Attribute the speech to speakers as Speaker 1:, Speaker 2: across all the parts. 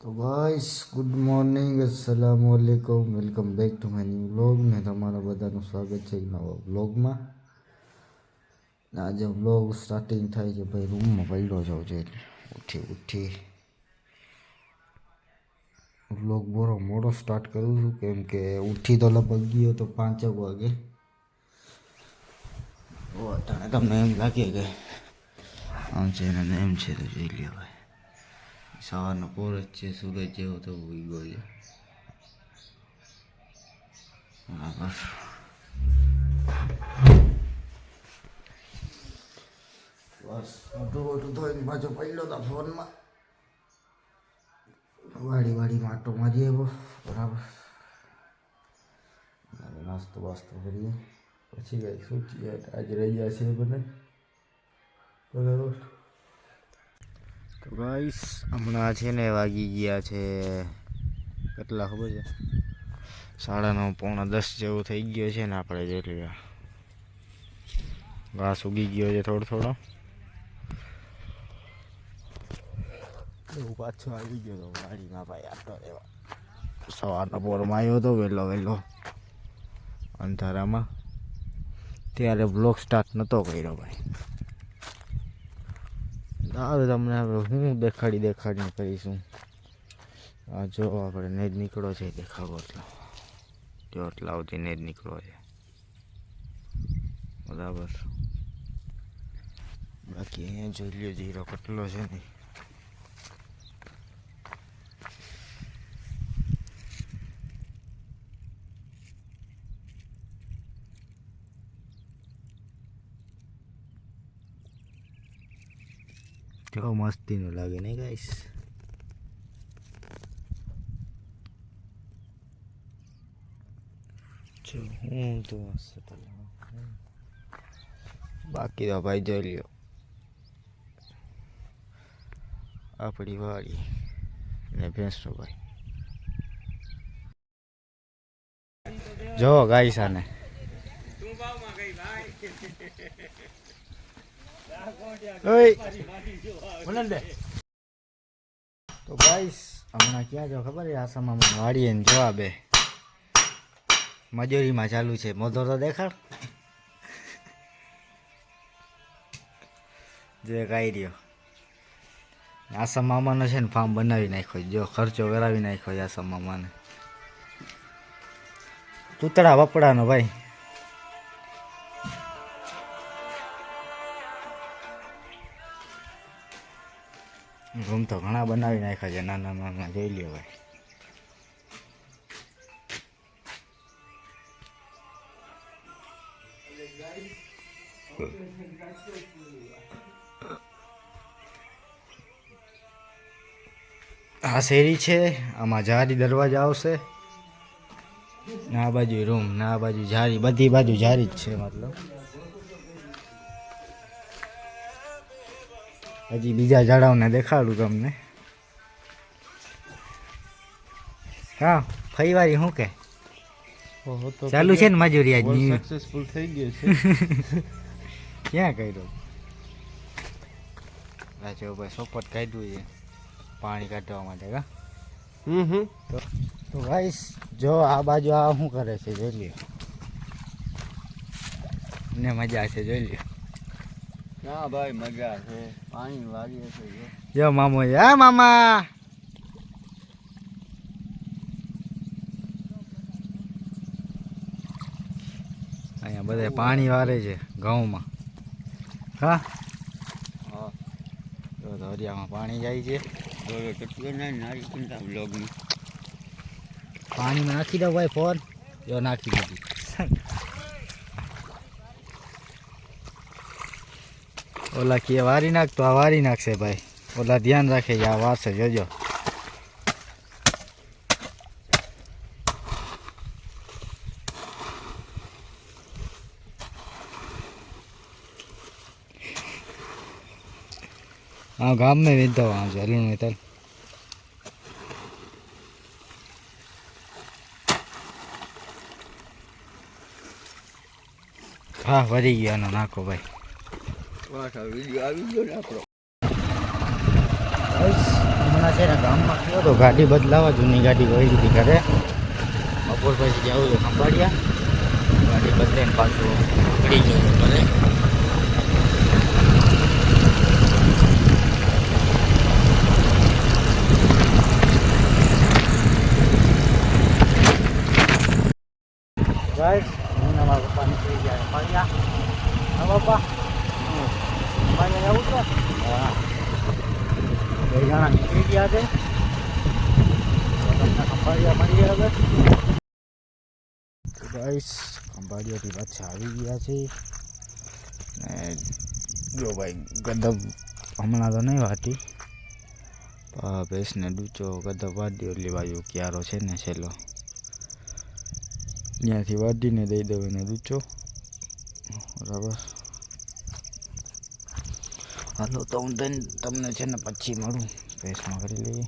Speaker 1: તો guys good morning અસલામ વાલેકુમ welcome back to my new vlog ને તમારા બધાનું સ્વાગત છે નવા વ્લોગમાં આજે વ્લોગ સ્ટાર્ટિંગ થાય છે ભાઈ રૂમમાં પડ્યો જાઉં છે એટલે ઉઠી ઉઠી. વ્લોગ બોરો મોડો સ્ટાર્ટ કરું છું, કેમ કે ઉઠી તો લગભગ ગયો તો પાંચેક વાગે. તમને એમ લાગે કે આમ છે ને એમ છે તો જોઈ લ્યો ભાઈ. સવારનો પોર જ છે સૂરજ જેવો તો ઉગ્યો છે. બસ. મોટું મોટું ધોઈને પાછો પડ્યો હતા ફોનમાં. વાડી વાડી માટો મારી આવ્યો બરાબર. નાસ્તો વાસ્તો કરીએ. પછી કઈ સૂચીએ આજે રહ્યા છે બધા. બરાબર તો ગાઈસ, હમણાં છે ને વાગી ગયા છે કેટલા ખબર છે? સાડા નવ પોણા દસ જેવું થઈ ગયો છે ને આપણે લઈએ ઘાસ ઉગી ગયો છે થોડો થોડો. એવું પાછો આવી ગયો તો વાડીમાં ભાઈ આટલો રહેવા. સવારના પોરમાં આવ્યો હતો વહેલો વહેલો અંધારામાં. ત્યારે બ્લોક સ્ટાર્ટ નહોતો કર્યો ભાઈ. હવે તમને હવે હું દેખાડી દેખાડીને કરીશું આ જો, આપણે નેજ નીકળો છે દેખાડો એટલો. જો એટલા સુધી નેજ નીકળો છે. બરાબર. બાકી અહીંયા જોઈ લ્યો જીરો કેટલો છે ને. કેવો મસ્તીનું લાગે નહીં ગાઈશ હું તો બાકી તો ભાઈ જોઈ લ્યો આપણી વાડી ને ભેંસનો ભાઈ જો ગાઈશ આને તો ગાઈસ હમણાં ક્યાં જાવ ખબર છે? આસામમાં વાડીએ ને જોવા બે. મજૂરીમાં ચાલુ છે. મોઢો તો દેખાડ. જે ગાઈ રહ્યો. આસામ મામાનો છે ને ફાર્મ બનાવી નાખ્યો. જો ખર્ચો કરાવી નાખ્યો આસામ મામાને તૂતળા વપડાનો ભાઈ. તો ઘણા બનાવી નાખ્યા છે, નાના નાના, જોઈ લ્યો ભાઈ. આ શેરી છે, આમાં જારી દરવાજા આવશે. ના બાજુ રૂમ ના બાજુ જારી બધી બાજુ જારી જ છે, મતલબ. હજી બીજા ઝાડાઓને દેખાડું તમને. હા ફરીવારી શું કે?
Speaker 2: તો
Speaker 1: ચાલુ છે ને મજૂરી આજ
Speaker 2: સક્સેસફુલ થઈ ગયું છે.
Speaker 1: ક્યાં કર્યો? રાજો ભાઈ સોપટ કાઢ્યું છે. પાણી કાઢવા માટે કા
Speaker 2: હમ હમ.
Speaker 1: તો ગાઈસ જો આ બાજુ આ શું કરે છે જોઈ લ્યો. ને મજા છે જોઈ લ્યો.
Speaker 2: હા ભાઈ મજા છે. પાણી વાગી હશે જો.
Speaker 1: મામો એ મામા. અહીંયા બધે પાણી વારે છે ઘઉંમાં હા? દરિયામાં પાણી જાય છે.
Speaker 2: ના
Speaker 1: પાણીમાં નાખી દઉં ભાઈ ફોન. જો નાખી દીધી. ઓલા કે વારી નાખ તો આ વારી નાખશે ભાઈ. ઓલા ધ્યાન રાખે આ વારશે જોજો. આ ગામ મેં વિધો આમ છે મિત્ર હા વરી ગયો નાખો ભાઈ.
Speaker 2: વાહ વીડિયો આવી ગયો ને આપણો
Speaker 1: હમણાં છે ગામમાં ગયો તો ગાડી બદલાવા જૂની ગાડી હોય હતી ઘરે બપોર પછી જવું તો સંભાળ્યા ગાડી બદલાઈને પાછું પડી ગયો મને ઘરે ગાઈસ હું ને મારા પપ્પા નીકળી ગયા ખંભાળિયા હા પપ્પા ખંભાળિયા જવું છે હા બે જણા હવે ગાઈસ ખંભાળિયાથી પાછા આવી ગયા છે. ને જો ભાઈ ગદબ હમણાં તો નહીં પણ ભેંસને ડૂચો ગદબ વાદ્યો એટલી બાજુ ક્યારો છે ને છેલ્લો. ત્યાંથી વાટીને દઈ દઉં એને ડૂચો. બરાબર. હાલો, તો હું તમને છે ને પછી મળું. ભેંસમાં કરી લઈએ.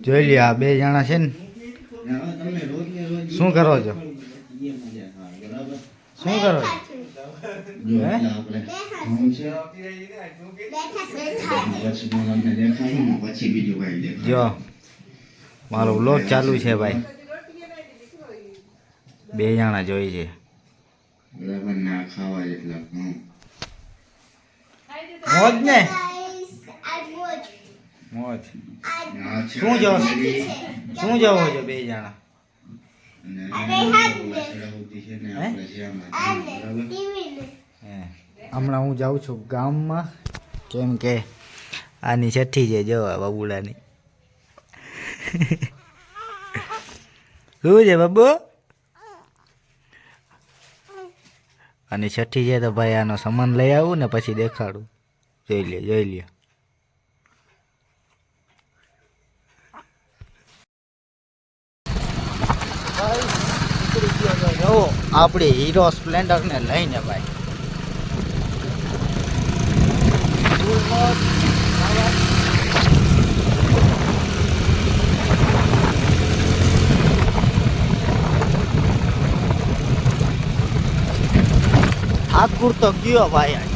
Speaker 1: જોઈ લ્યો આ બે જણા છે ને. શું કરો છો? શું કરો છો? હે? જો મારો બ્લોગ ચાલુ છે ભાઈ. બે જણા જોઈ છે. મોજ ને? મોજ. શું જવો? શું જવો છો બે જણા. હમણાં હું જાઉં છું ગામમાં કેમ કે આની છઠ્ઠી છે જો બબુડાની. શું છે બાબુ? આની છઠ્ઠી છે તો ભાઈ આનો સામાન લઈ આવું ને પછી દેખાડું. જોઈ લે જોઈ જો હીરો સ્પ્લેન્ડર ને લઈને ભાઈ. ઠાકુર તો ગયો ભાઈ.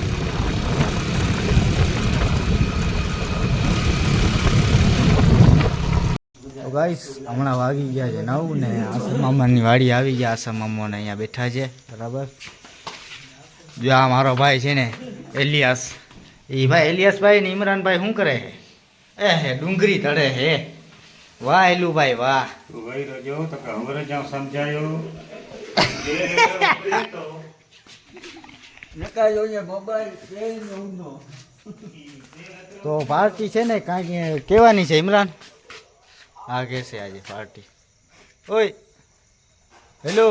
Speaker 1: ગાઈસ હમણાં વાગી ગયા છે નવ ને આસા મામાની વાડી આવી ગયા આસા મામાને અહીંયા બેઠા છે બરાબર? જો આ મારો ભાઈ છે ને એલિયાસ. એ ભાઈ એલિયાસભાઈ ને ઇમરાનભાઈ શું કરે છે? એ હે ડુંગળી તળે હે વાહ વાહ.
Speaker 3: કે હવે જ્યાં સમજાયો.
Speaker 1: તો પાર્ટી છે ને કાંઈક કહેવાની છે ઇમરાન હા છે આજે પાર્ટી ઓય હેલો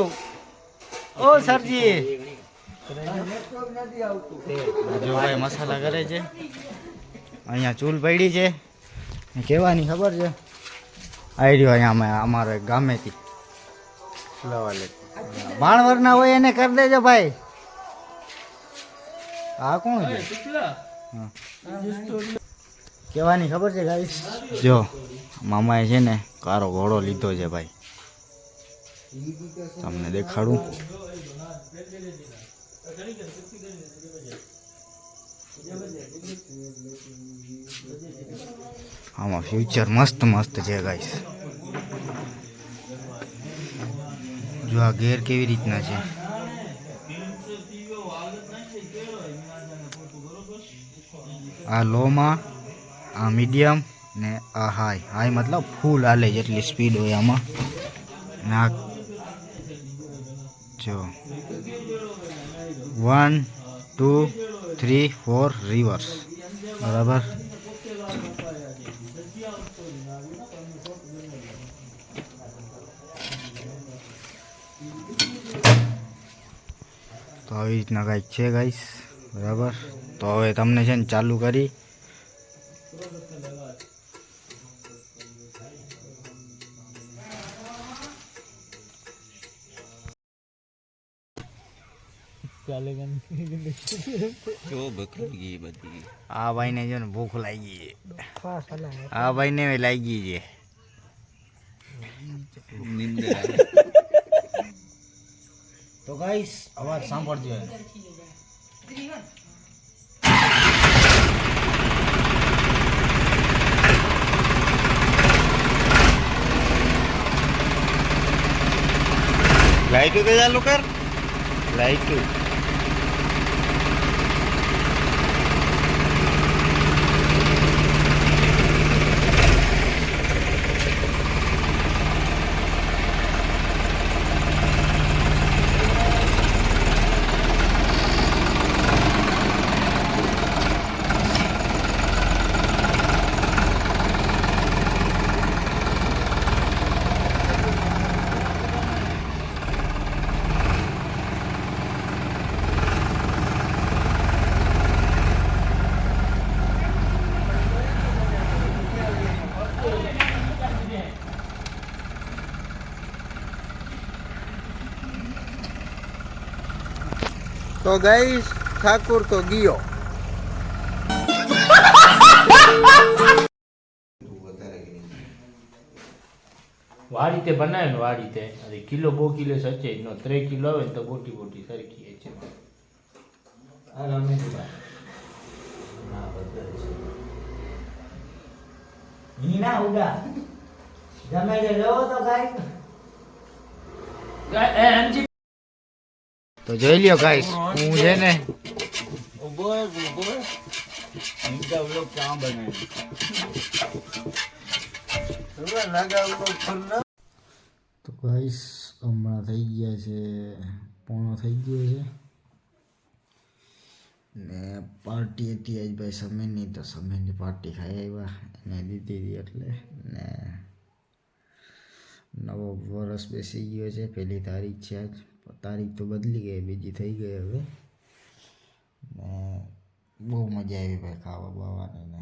Speaker 1: ઓ સરજી. જો ભાઈ મસાલા કરે છે. અહીંયા ચૂલ પડી છે. કહેવાની ખબર છે? આવી રહ્યો અહીંયા અમે અમારે ગામેથી. ભાણવરના હોય એને કરી દેજો ભાઈ. આ કોણ છે? હા. કહેવાની ખબર છે ગાઈસ? જો, મામાએ છે ને કારો ઘોડો લીધો છે ભાઈ. તમને દેખાડું. આમાં ફ્યુચર મસ્ત મસ્ત છે ગાઈસ. જો આ ગેર કેવી રીતના છે. આ લોમાં આ મીડિયમ ને આ હાઈ. હાઈ મતલબ ફૂલ હાલે જેટલી સ્પીડ હોય આમાં. ને આ જો. One two three four reverse બરાબર? તો આવી રીતના કાંઈક છે ગાઈસ બરાબર? તો હવે તમને છે ને ચાલુ કરી
Speaker 2: જો બધી.
Speaker 1: આ ભાઈને જો ને ભૂખ લાગી છે. આ ભાઈને લાગી છે. તો ગાઈસ અવાજ સાંભળજો લાઈટું તો ચાલુ કર તો ગઈશ ઠાકુર તો ગયો.
Speaker 4: વાડી તે બનાવે ને વાડી તે. અરે કિલો બો કિલો સચે નો ત્રે કિલો આવે ને તો બોટી બોટી સરખી છે. આ રમે ના વધારે છે.
Speaker 5: હીના ઉડા. ગમે તે લેવો તો ગાય.
Speaker 4: એ અંજી
Speaker 1: તો જોઈ લ્યો ગાઈસ હું છે ને
Speaker 2: ઊભો ઊભો. ઇનકા વ્લોગ ક્યાં બને?
Speaker 1: તો ગાઈસ હમણાં થઈ ગયા છે પોણો થઈ ગયો છે. ને પાર્ટી હતી આજ ભાઈ સમીરની તો સમીરની પાર્ટી ખાઈ આવ્યા એને દીધી હતી એટલે. ને નવો વર્ષ બેસી ગયો છે પહેલી તારીખ છે આજ. તારીખ તો બદલી ગઈ, બીજી થઈ ગઈ હવે. ને બહુ મજા આવી ભાઈ ખાવા બાવાની ને.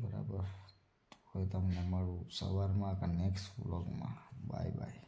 Speaker 1: બરાબર. હવે તમને મળું સવારમાં કે નેક્સ્ટ વ્લોગમાં બાય બાય